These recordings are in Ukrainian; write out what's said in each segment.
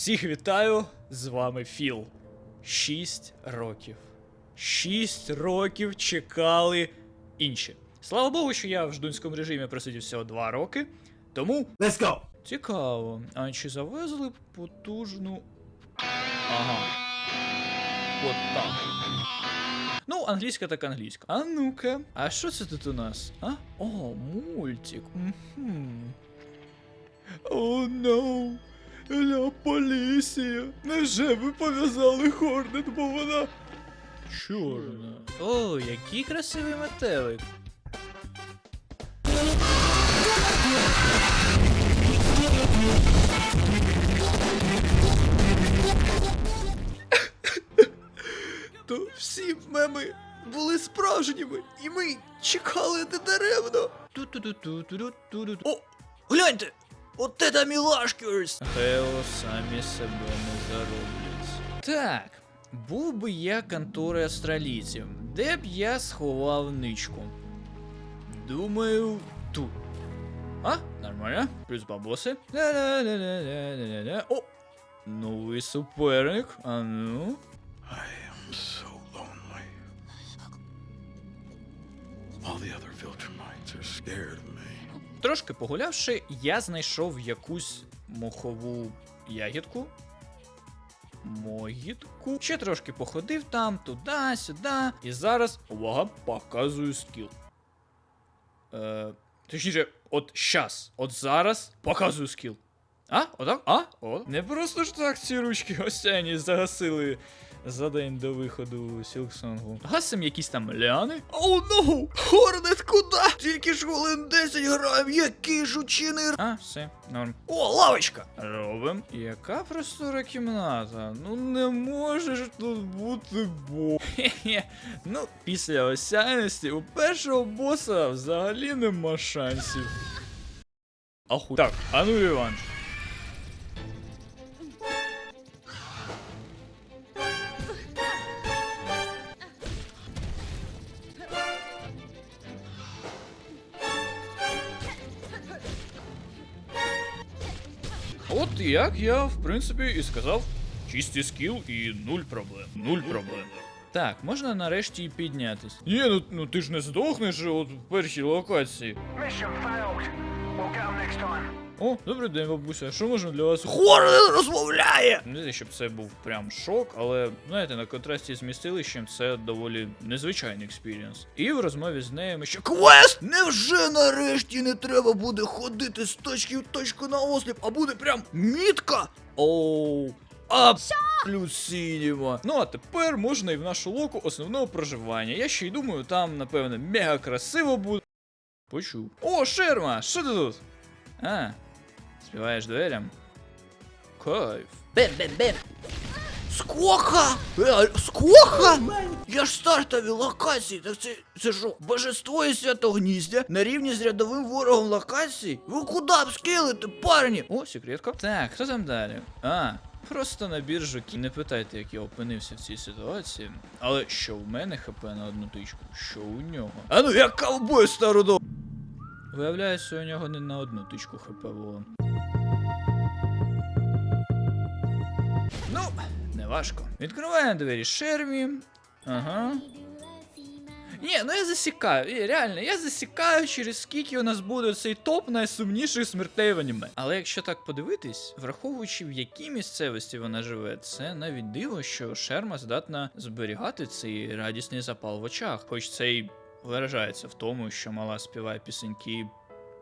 Всіх вітаю! З вами Філ. Шість років. Шість років чекали інші. Слава Богу, що я в ждунському режимі просидів всього два роки. Тому Let's go. цікаво, а чи завезли потужну. Ага. От так. Ну, англійська так англійська. А ну-ка. А що це тут у нас? А? О, мультик. О, no. Ля поліція. Невже ви пов'язали Хорнет, бо вона. Чорна. О, який красивий метелик. То всі меми були справжніми, і ми чекали недаремно. Ту-ту-ту-ту-ту-ту-ту. О, гляньте! От це мілашкерс! Гео самі себе не зароблять. Так, був би я контори австралійців, де б я сховав ничку. Думаю, тут. А, нормально. Плюс бабоси. О! Новий суперник. А ну. I am so lonely. All the other Viltrumites are scared of me. Трошки погулявши, я знайшов якусь мохову ягідку. Могітку. Ще трошки походив там, туди, сюди. І зараз, увага, показую скіл. Е, точніше, от щас, от зараз показую скіл. А? Отак? А? О. Не просто ж так ці ручки осяні загасили за день до виходу Сілксонгу. Гасим якісь там ляни. Оу, ну! Хорнет, куди? Тільки ж хвилин 10 грав, який жучиний. А, все, норм. О, лавочка! Робим. Яка простора кімната? Ну не може ж тут бути бо. Хе-хе. Ну, після осяйності у першого боса взагалі нема шансів. Аху. Так, а ну реванш. От як я, в принципі, і сказав, чистий скіл і нуль проблем. Нуль проблем. Так, можна нарешті і піднятись. Ні, ну, ну ти ж не здохнеш от в першій локації. Mission failed. We'll get 'em next time. О, добрий день, бабуся. Що можна для вас? Хорнет розмовляє! Не те, щоб це був прям шок, але знаєте, на контрасті з містилищем це доволі незвичайний експірієнс. І в розмові з нею ми ще квест! Невже нарешті не треба буде ходити з точки в точку на осліп, а буде прям мітка? Оу. А плюс сініма. Ну а тепер можна і в нашу локу основного проживання. Я ще й думаю, там, напевне, мега красиво буде. Почув. О, шерма! Що ти тут? А, співаєш дверям? Кайф. Бем-бем-бем. Скока! Е, скока? Я ж стартові локації, так це, це що, божество і святогніздя на рівні з рядовим ворогом локацій? Ви куди б скилите, парні? О, секретка. Так, хто там далі? А, просто набір жуків. Не питайте, як я опинився в цій ситуації. Але що в мене хп на одну тичку, що у нього? А ну як ковбой стародо. Виявляється, у нього не на одну тичку хп було. Ну, не важко. Відкриваємо двері шермі. Ага. Ні, ну я засікаю, реально, я засікаю, через скільки у нас буде цей топ найсумніших смертей в аніме. Але якщо так подивитись, враховуючи в якій місцевості вона живе, це навіть диво, що шерма здатна зберігати цей радісний запал в очах, хоч це й виражається в тому, що мала співає пісеньки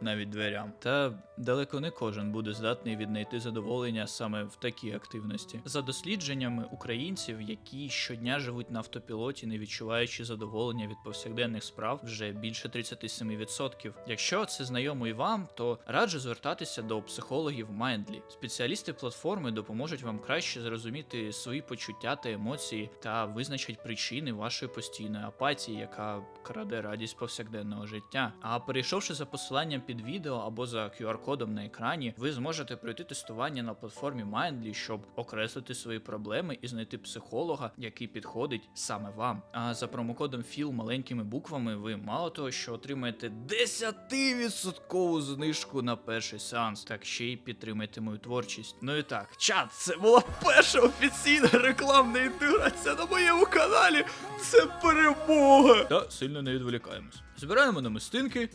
навіть дверям. Та далеко не кожен буде здатний віднайти задоволення саме в такій активності. За дослідженнями українців, які щодня живуть на автопілоті, не відчуваючи задоволення від повсякденних справ, вже більше 37%. Якщо це знайомо і вам, то раджу звертатися до психологів Mindly. Спеціалісти платформи допоможуть вам краще зрозуміти свої почуття та емоції та визначать причини вашої постійної апатії, яка краде радість повсякденного життя. А перейшовши за посиланням під відео або за QR-кодом на екрані ви зможете пройти тестування на платформі Mindly, щоб окреслити свої проблеми і знайти психолога, який підходить саме вам. А за промокодом FIL маленькими буквами ви мало того, що отримаєте 10% знижку на перший сеанс, так ще й підтримайте мою творчість. Ну і так, чат, це була перша офіційна рекламна інтеграція на моєму каналі. Це перемога! Та сильно не відволікаємось. Збираємо намистинки.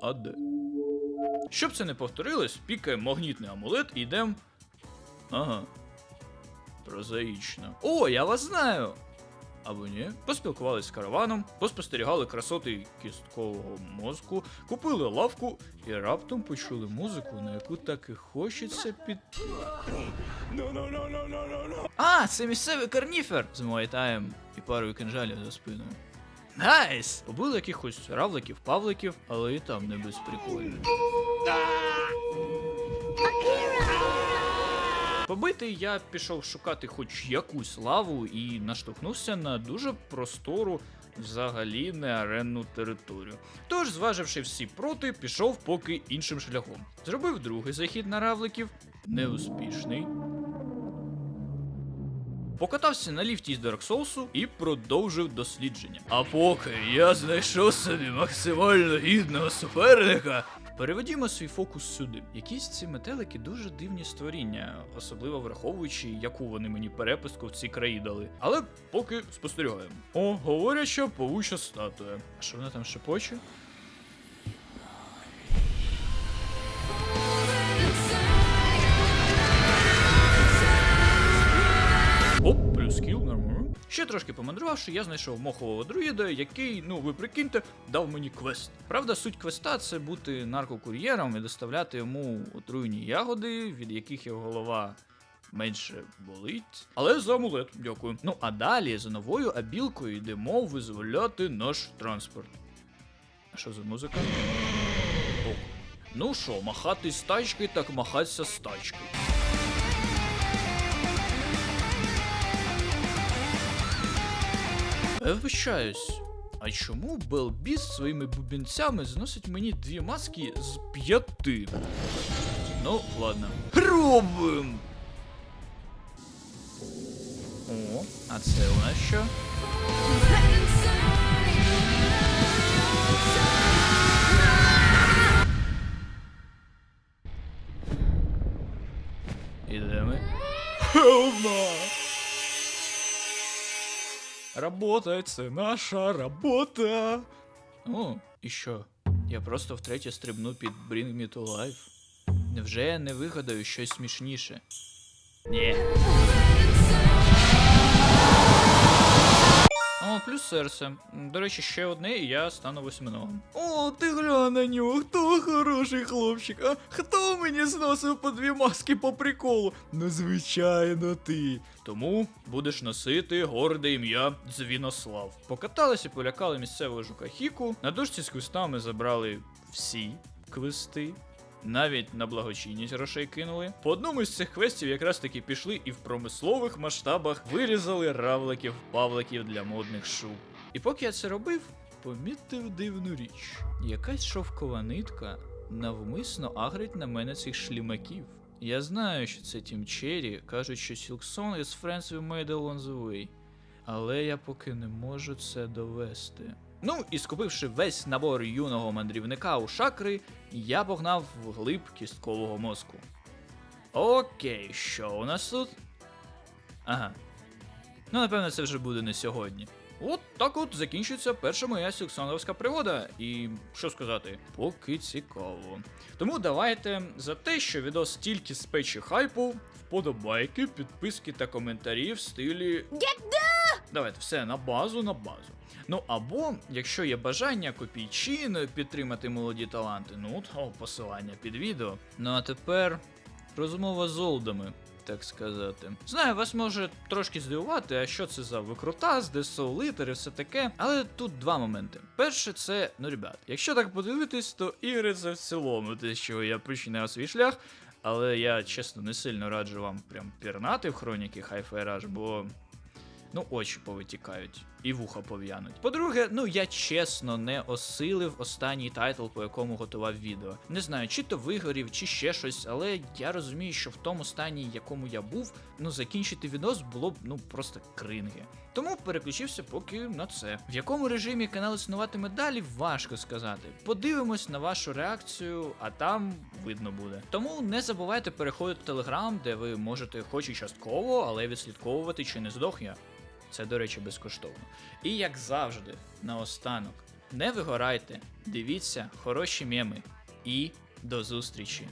А де? Щоб це не повторилось, пікаємо магнітний амулет і йдемо. Ага. Прозаїчно. О, я вас знаю! Або ні. Поспілкувались з караваном, поспостерігали красоти кісткового мозку, купили лавку і раптом почули музику, на яку так і хочеться під. А, це місцевий карніфер з Муайтаєм і парою кинжалів за спиною. Найс! Побили якихось равликів, павликів, але і там не без приколів. Побитий я пішов шукати хоч якусь лаву і наштовхнувся на дуже простору, взагалі не аренну територію. Тож, зваживши всі проти, пішов поки іншим шляхом. Зробив другий захід на равликів, неуспішний. Покатався на ліфті з Dark Souls і продовжив дослідження. А поки я знайшов собі максимально гідного суперника. Переведімо свій фокус сюди. Якісь ці метелики дуже дивні створіння, особливо враховуючи, яку вони мені переписку в цій краї дали. Але поки спостерігаємо. О, говоряча павуча статуя. А що вона там шепоче? Ще трошки помандрувавши, я знайшов мохового друїда, який, ну ви прикиньте, дав мені квест. Правда, суть квеста це бути наркокур'єром і доставляти йому отруйні ягоди, від яких його голова менше болить. Але за амулет, дякую. Ну а далі за новою абілкою йдемо визволяти наш транспорт. А що за музика? О. Ну що, махати з тачки, так махатися з тачки. Вибачаюсь. А чому Белбіс своїми бубінцями зносить мені дві маски з п'яти? Ну, ладно. Робим! О, а це у нас що? І де ми? Хелна! Работа, це наша робота. О, і що? Я просто втретє стрибну під Bring Me to Life. Невже я не вигадаю щось смішніше? Ні. О, плюс серце. До речі, ще одне, і я стану восьминогом. О, ти глянь на нього, хто хороший хлопчик, а хто мені зносив по дві маски по приколу? Ну, звичайно, ти. Тому будеш носити горде ім'я Дзвінослав. Покаталися, полякали місцевого жука Хіку. На дошці з квестами забрали всі квести. Навіть на благочинність грошей кинули. По одному з цих квестів якраз таки пішли і в промислових масштабах вирізали равликів, павликів для модних шуб. І поки я це робив, помітив дивну річ. Якась шовкова нитка навмисно агрить на мене цих шлімаків. Я знаю, що це Тім Черрі, кажуть, що Silksong is friends with made along. Але я поки не можу це довести. Ну і скупивши весь набор юного мандрівника у шакри, я погнав вглиб кісткового мозку. Окей, що у нас тут? Ага. Ну, напевно, це вже буде не сьогодні. От так от закінчується перша моя сюксоновська пригода. І що сказати, поки цікаво. Тому давайте за те, що відос тільки з печі хайпу, вподобайки, підписки та коментарі в стилі. Давайте все на базу, на базу. Ну або, якщо є бажання копійчиною підтримати молоді таланти, ну то посилання під відео. Ну а тепер розмова з олдами, так сказати. Знаю, вас може трошки здивувати, а що це за викрутас, де соулитер і все таке. Але тут два моменти. Перше, це, ну ребят, якщо так подивитись, то ігри це в цілому, те, що я починав свій шлях. Але я чесно не сильно раджу вам прям пірнати в хроніки Hi-Fi Rush, бо ну очі повитікають. і вуха пов'януть. По-друге, ну я чесно не осилив останній тайтл, по якому готував відео. Не знаю, чи то вигорів, чи ще щось, але я розумію, що в тому стані, якому я був, ну закінчити відос було б ну просто кринги. Тому переключився поки на це. В якому режимі канал існуватиме далі, важко сказати. Подивимось на вашу реакцію, а там видно буде. Тому не забувайте переходити в Телеграм, де ви можете хоч і частково, але відслідковувати, чи не здох я. Це, до речі, безкоштовно. І як завжди, наостанок, не вигорайте, дивіться хороші меми і до зустрічі.